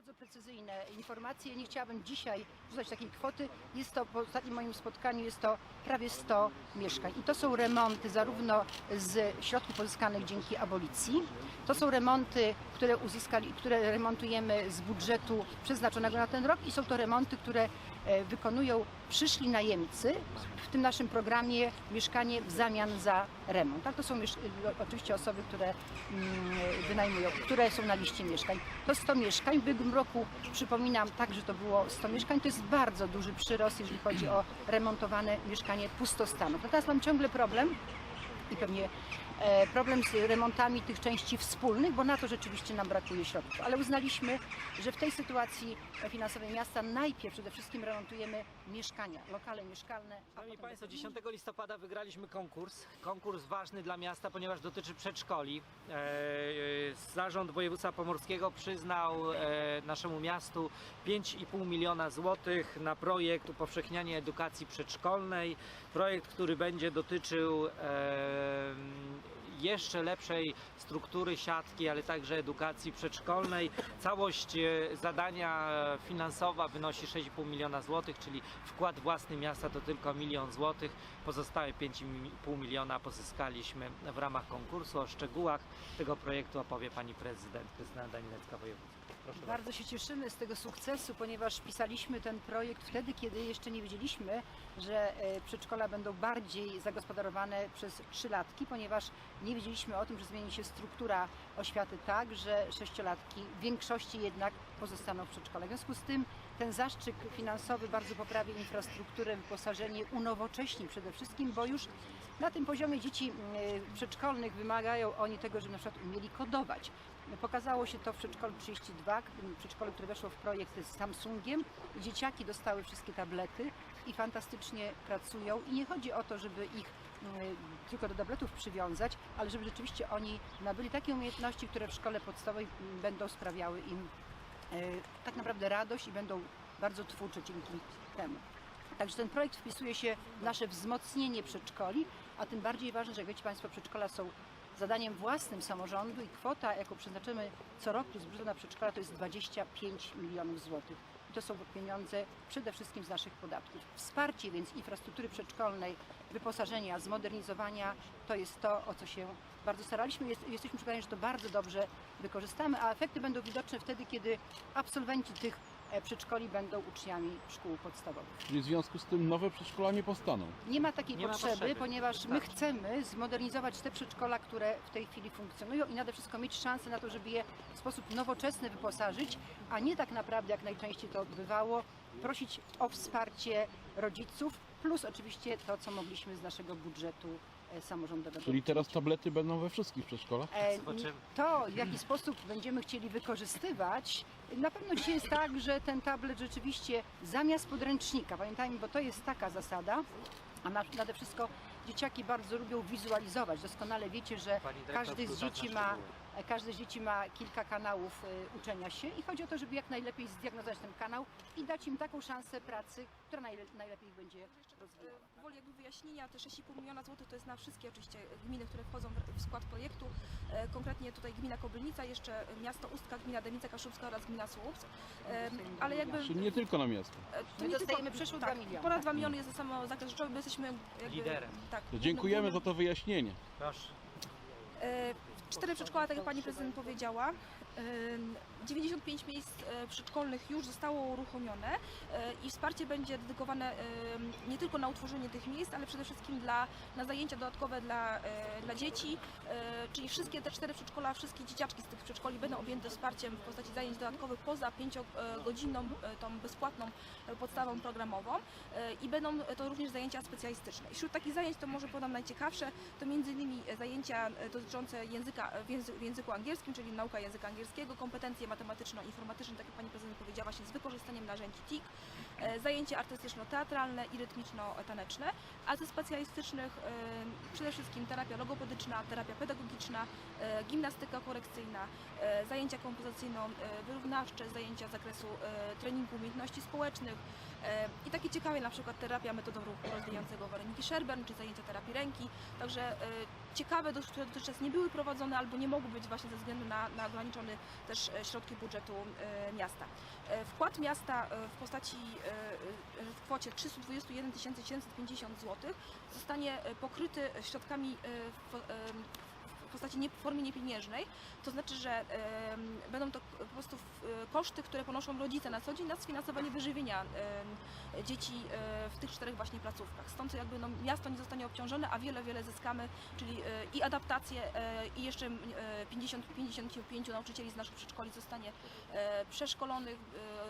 bardzo precyzyjne informacje. Nie chciałabym dzisiaj rzucać takiej kwoty. Jest to, po ostatnim moim spotkaniu, jest to prawie 100 mieszkań. I to są remonty zarówno z środków pozyskanych dzięki abolicji. To są remonty, które uzyskali, które remontujemy z budżetu przeznaczonego na ten rok i są to remonty, które wykonują przyszli najemcy w tym naszym programie mieszkanie w zamian za remont. Tak, to są oczywiście osoby, które mm, wynajmują, które są na liście mieszkań. To 100 mieszkań. W ubiegłym roku, przypominam, także to było 100 mieszkań. To jest bardzo duży przyrost, jeżeli chodzi o remontowane mieszkanie pustostanów. Natomiast mam ciągle problem i pewnie e, problem z remontami tych części wspólnych, bo na to rzeczywiście nam brakuje środków. Ale uznaliśmy, że w tej sytuacji finansowej miasta najpierw przede wszystkim remontujemy mieszkania, lokale mieszkalne. Szanowni Państwo, dopiero- 10 listopada wygraliśmy konkurs. Konkurs ważny dla miasta, ponieważ dotyczy przedszkoli. E, e, Zarząd Województwa Pomorskiego przyznał e, naszemu miastu 5,5 miliona złotych na projekt upowszechniania edukacji przedszkolnej. Projekt, który będzie dotyczył e, jeszcze lepszej struktury siatki, ale także edukacji przedszkolnej. Całość e, zadania finansowa wynosi 6,5 miliona złotych, czyli wkład własny miasta to tylko milion złotych. Pozostałe 5,5 miliona pozyskaliśmy w ramach konkursu. O szczegółach tego projektu opowie pani prezydent Krystyna Danilecka wojewódzka. Bardzo. Bardzo się cieszymy z tego sukcesu, ponieważ pisaliśmy ten projekt wtedy, kiedy jeszcze nie wiedzieliśmy, że e, przedszkola będą bardziej zagospodarowane przez trzylatki, ponieważ nie wiedzieliśmy o tym, że zmieni się struktura oświaty tak, że sześciolatki w większości jednak pozostaną w przedszkole. W związku z tym ten zastrzyk finansowy bardzo poprawi infrastrukturę, wyposażenie, unowocześni przede wszystkim, bo już na tym poziomie dzieci mm, przedszkolnych wymagają oni tego, żeby na przykład umieli kodować. Pokazało się to w przedszkolu 32, tym przedszkolu, które weszło w projekt z Samsungiem. Dzieciaki dostały wszystkie tablety i fantastycznie pracują. I nie chodzi o to, żeby ich tylko do tabletów przywiązać, ale żeby rzeczywiście oni nabyli takie umiejętności, które w szkole podstawowej będą sprawiały im e, tak naprawdę radość i będą bardzo twórcze dzięki temu. Także ten projekt wpisuje się w nasze wzmocnienie przedszkoli, a tym bardziej ważne, że jak wiecie Państwo, przedszkola są zadaniem własnym samorządu i kwota, jaką przeznaczymy co roku z budżetu na przedszkola, to jest 25 milionów złotych. To są pieniądze przede wszystkim z naszych podatków. Wsparcie więc infrastruktury przedszkolnej, wyposażenia, zmodernizowania, to jest to, o co się bardzo staraliśmy. Jest, jesteśmy przekonani, że to bardzo dobrze wykorzystamy, a efekty będą widoczne wtedy, kiedy absolwenci tych przedszkoli będą uczniami szkół podstawowych. Czyli w związku z tym nowe przedszkola nie powstaną. Nie ma takiej Nie ma potrzeby, potrzeby. ponieważ my Tak. chcemy zmodernizować te przedszkola, które w tej chwili funkcjonują i nade wszystko mieć szansę na to, żeby je w sposób nowoczesny wyposażyć, a nie tak naprawdę, jak najczęściej to bywało, prosić o wsparcie rodziców, plus oczywiście to, co mogliśmy z naszego budżetu e, samorządowego. Czyli teraz tablety będą we wszystkich przedszkolach? E, Zobaczymy. To, w jaki sposób będziemy chcieli wykorzystywać, na pewno dzisiaj jest tak, że ten tablet rzeczywiście zamiast podręcznika, pamiętajmy, bo to jest taka zasada, a na- nade wszystko dzieciaki bardzo lubią wizualizować. Doskonale wiecie, że każdy z dzieci ma. Każde z dzieci ma kilka kanałów y, uczenia się i chodzi o to, żeby jak najlepiej zdiagnozować ten kanał i dać im taką szansę pracy, która najle- najlepiej ich będzie rozwijała. Woli jakby wyjaśnienia, te 6,5 miliona złotych to jest na wszystkie oczywiście gminy, które wchodzą w- skład projektu. E, Konkretnie tutaj gmina Kobylnica, jeszcze miasto Ustka, gmina Demica Kaszubska oraz gmina Słupsk. E, Ale jakby Czyli nie tylko na miasto. e, to My nie dostajemy tylko- przeszło tak, 2 miliony. Ponad 2 miliony jest to samo zakres rzeczowy, my jesteśmy jakby, Liderem. Tak, To dziękujemy za to wyjaśnienie. Proszę. Cztery przedszkola, tak jak Pani Prezydent powiedziała. E, 95 miejsc e, przedszkolnych już zostało uruchomione e, i wsparcie będzie dedykowane nie tylko na utworzenie tych miejsc, ale przede wszystkim dla, na zajęcia dodatkowe dla, e, dla dzieci, czyli wszystkie te cztery przedszkola, wszystkie dzieciaczki z tych przedszkoli będą objęte wsparciem w postaci zajęć dodatkowych poza pięciogodzinną tą bezpłatną podstawą programową i będą to również zajęcia specjalistyczne. I Wśród takich zajęć to może podam najciekawsze, to innymi zajęcia dotyczące języka w, języ, w języku angielskim, czyli nauka języka angielskiego, kompetencje matematyczno-informatyczne, tak jak Pani Prezydent powiedziała, właśnie z wykorzystaniem narzędzi TIK, e, zajęcia artystyczno-teatralne i rytmiczno-taneczne, a ze specjalistycznych e, przede wszystkim terapia logopedyczna, terapia pedagogiczna, e, gimnastyka korekcyjna, zajęcia kompozycyjno-wyrównawcze, zajęcia z zakresu treningu umiejętności społecznych i takie ciekawe na przykład terapia metodą ruchu rozwijającego Weroniki Szerbern, czy zajęcia terapii ręki. Także ciekawe, dotychczas nie były prowadzone albo nie mogły być właśnie ze względu na, na ograniczone też e, środki budżetu e, miasta. E, Wkład miasta w postaci w kwocie 321 750 zł zostanie pokryty środkami postaci nie, w formie niepieniężnej, to znaczy, że em, będą to po prostu e, koszty, które ponoszą rodzice na co dzień na sfinansowanie wyżywienia em, dzieci e, w tych czterech właśnie placówkach. Stąd jakby no, miasto nie zostanie obciążone, a wiele, wiele zyskamy, czyli e, i adaptację e, i jeszcze e, 50, 55 nauczycieli z naszych przedszkoli zostanie e, przeszkolonych,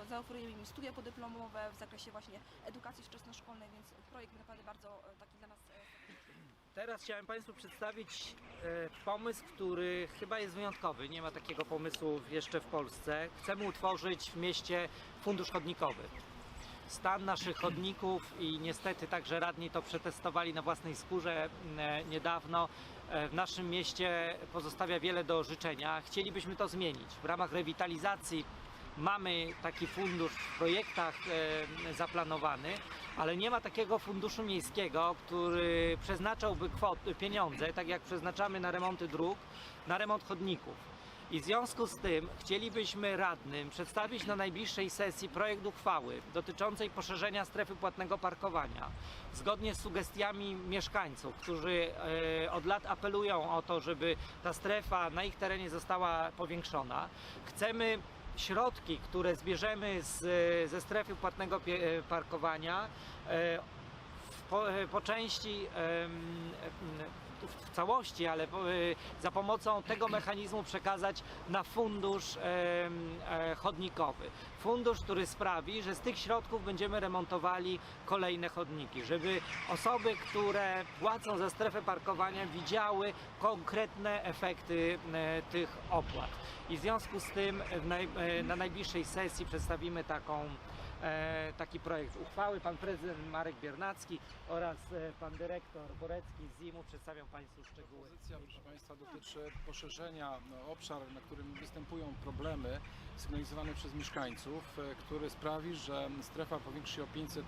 e, zaoferujemy im studia podyplomowe w zakresie właśnie edukacji wczesnoszkolnej, więc projekt naprawdę bardzo taki dla nas Teraz chciałem Państwu przedstawić e, pomysł, który chyba jest wyjątkowy. Nie ma takiego pomysłu jeszcze w Polsce. Chcemy utworzyć w mieście fundusz chodnikowy. Stan naszych chodników i niestety także radni to przetestowali na własnej skórze e, niedawno. e, W naszym mieście pozostawia wiele do życzenia. Chcielibyśmy to zmienić. W ramach rewitalizacji mamy taki fundusz w projektach e, zaplanowany, ale nie ma takiego funduszu miejskiego, który przeznaczałby kwoty, pieniądze, tak jak przeznaczamy na remonty dróg, na remont chodników. I w związku z tym chcielibyśmy radnym przedstawić na najbliższej sesji projekt uchwały dotyczącej poszerzenia strefy płatnego parkowania. Zgodnie z sugestiami mieszkańców, którzy e, od lat apelują o to, żeby ta strefa na ich terenie została powiększona. Chcemy środki, które zbierzemy z, ze strefy płatnego e, parkowania e, po, e, po części em, w całości, ale e, za pomocą tego mechanizmu przekazać na fundusz e, chodnikowy. Fundusz, który sprawi, że z tych środków będziemy remontowali kolejne chodniki, żeby osoby, które płacą za strefę parkowania widziały konkretne efekty e, tych opłat. I w związku z tym e, na najbliższej sesji przedstawimy taką, e, taki projekt uchwały. Pan prezydent Marek Biernacki oraz e, pan dyrektor Borecki z ZIM-u przedstawią Państwu szczegóły. Propozycja, proszę Państwa, dotyczy poszerzenia no, obszar, na którym występują problemy sygnalizowane przez mieszkańców, e, który sprawi, że strefa powiększy się o 500,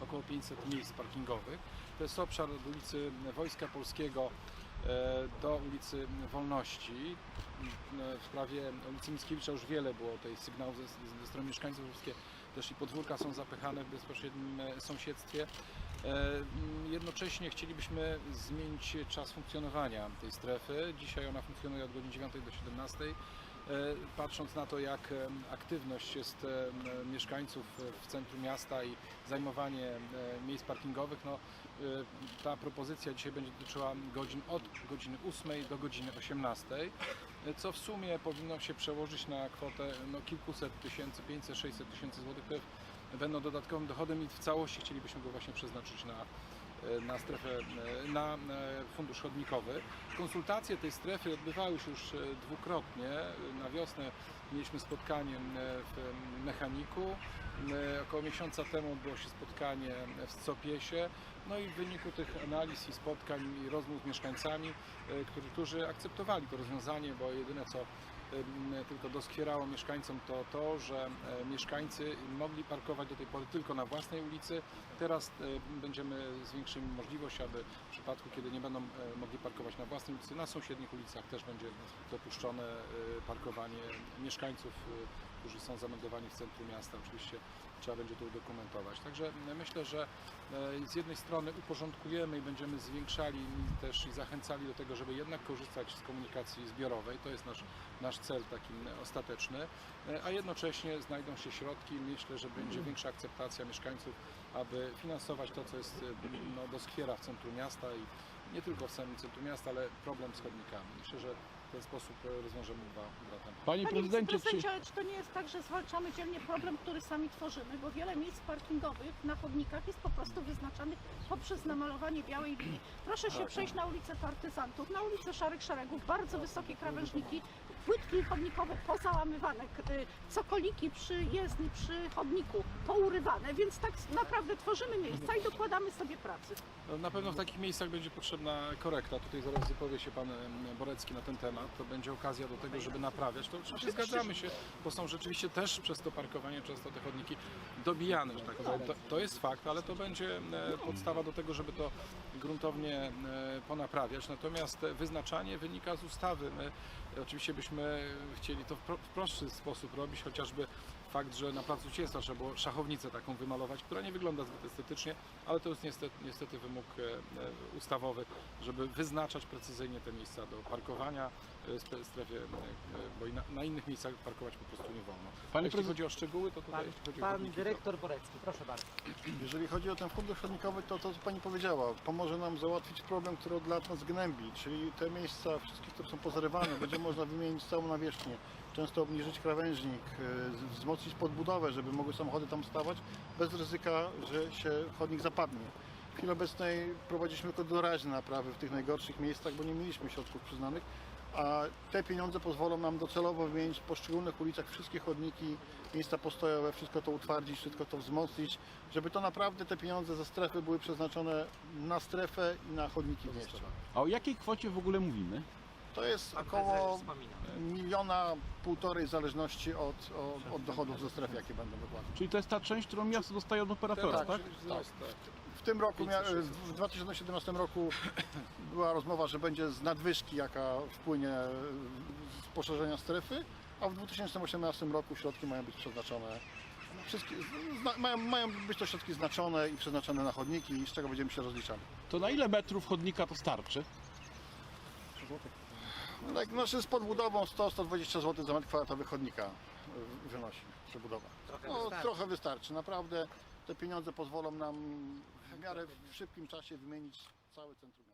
e, około 500 miejsc parkingowych. To jest obszar od ulicy Wojska Polskiego do ulicy Wolności. W sprawie ulicy Mickiewicza już wiele było tej sygnałów ze, ze strony mieszkańców. Wszystkie też i podwórka są zapychane w bezpośrednim e, sąsiedztwie. E, Jednocześnie chcielibyśmy zmienić czas funkcjonowania tej strefy. Dzisiaj ona funkcjonuje od godziny 9 do 17. E, Patrząc na to, jak aktywność jest mieszkańców w centrum miasta i zajmowanie miejsc parkingowych, no, ta propozycja dzisiaj będzie dotyczyła godzin od godziny 8 do godziny 18, e, co w sumie powinno się przełożyć na kwotę no, kilkuset tysięcy, 500-600 tysięcy złotych, które będą dodatkowym dochodem i w całości chcielibyśmy go właśnie przeznaczyć na, e, na strefę, e, na e, fundusz chodnikowy. Konsultacje tej strefy odbywały się już dwukrotnie. Na wiosnę mieliśmy spotkanie w mechaniku. Około miesiąca temu odbyło się spotkanie w Scopiesie. No i w wyniku tych analiz i spotkań i rozmów z mieszkańcami, e, którzy, którzy akceptowali to rozwiązanie, bo jedyne co tylko doskwierało mieszkańcom to to, że e, mieszkańcy mogli parkować do tej pory tylko na własnej ulicy. Teraz e, będziemy zwiększyli możliwość, aby w przypadku, kiedy nie będą mogli parkować na własnej ulicy, na sąsiednich ulicach też będzie dopuszczone parkowanie mieszkańców, którzy są zameldowani w centrum miasta. Oczywiście trzeba będzie to udokumentować. Także e, myślę, że e, z jednej strony uporządkujemy i będziemy zwiększali też i zachęcali do tego, żeby jednak korzystać z komunikacji zbiorowej. To jest nasz, nasz cel taki e, ostateczny, E, a jednocześnie znajdą się środki. Myślę, że będzie większa akceptacja mieszkańców, aby finansować to, co jest e, no, doskwiera w centrum miasta i nie tylko w samym centrum miasta, ale problem z chodnikami. Myślę, że w ten sposób e, rozwiążemy dwa, dwa tematy. Panie Panie prezydencie, prezydencie, ale czy to nie jest tak, że zwalczamy dzielnie problem, który sami tworzymy, bo wiele miejsc parkingowych na chodnikach jest po prostu wyznaczanych poprzez namalowanie białej linii. Proszę się przejść na ulicę Partyzantów, na ulicę Szarych Szeregów, bardzo wysokie krawężniki. Płytki chodnikowe pozałamywane, k- y, cokoliki przy jezdni, przy chodniku pourywane, więc tak naprawdę tworzymy miejsca i dokładamy sobie pracy. No, Na pewno w takich miejscach będzie potrzebna korekta. Tutaj zaraz wypowie się pan Borecki na ten temat. To będzie okazja do tego, żeby naprawiać. To oczywiście zgadzamy się, bo są rzeczywiście też przez to parkowanie często te chodniki dobijane, że tak powiem. To, to jest fakt, ale to będzie podstawa do tego, żeby to gruntownie ponaprawiać. Natomiast wyznaczanie wynika z ustawy. My oczywiście byśmy chcieli to w prostszy sposób robić, chociażby fakt, że na placu zwycięstwa trzeba było szachownicę taką wymalować, która nie wygląda zbyt estetycznie, ale to jest niestety, niestety wymóg e, e, ustawowy, żeby wyznaczać precyzyjnie te miejsca do parkowania e, spe- strefie, bo na, na innych miejscach parkować po prostu nie wolno. Panie Jeśli chodzi o szczegóły, to tutaj Pan, pan chodniki, dyrektor Borecki, proszę bardzo. Jeżeli chodzi o ten fundusz chodnikowy, to to, co Pani powiedziała, pomoże nam załatwić problem, który od lat nas gnębi, czyli te miejsca, wszystkie, które są pozarywane, będzie można wymienić całą nawierzchnię, często obniżyć krawężnik, e, wzmocnić podbudowę, żeby mogły samochody tam stawać, bez ryzyka, że się chodnik zapadnie. W chwili obecnej prowadziliśmy tylko doraźne naprawy w tych najgorszych miejscach, bo nie mieliśmy środków przyznanych, a te pieniądze pozwolą nam docelowo wymienić w poszczególnych ulicach wszystkie chodniki, miejsca postojowe, wszystko to utwardzić, wszystko to wzmocnić, żeby to naprawdę te pieniądze ze strefy były przeznaczone na strefę i na chodniki w mieście. A o jakiej kwocie w ogóle mówimy? To jest około. Miliona, półtorej w zależności od, od, od dochodów ze strefy, jakie będą wykładane. Czyli to jest ta część, którą miasto dostaje od operatora, tak? Tak, wzrost, tak. W tym roku, mia- 500, w 2017 roku była rozmowa, że będzie z nadwyżki, jaka wpłynie z poszerzenia strefy, a w 2018 roku środki mają być przeznaczone. Wszystkie, zna, mają, mają być to środki znaczone i przeznaczone na chodniki, z czego będziemy się rozliczali. To na ile metrów chodnika to starczy? No Tak, znaczy z podbudową 100-120 zł za metr kwadratowy chodnika wynosi przebudowa. Trochę No, wystarczy. trochę wystarczy. Naprawdę te pieniądze pozwolą nam w miarę w szybkim czasie wymienić całe centrum.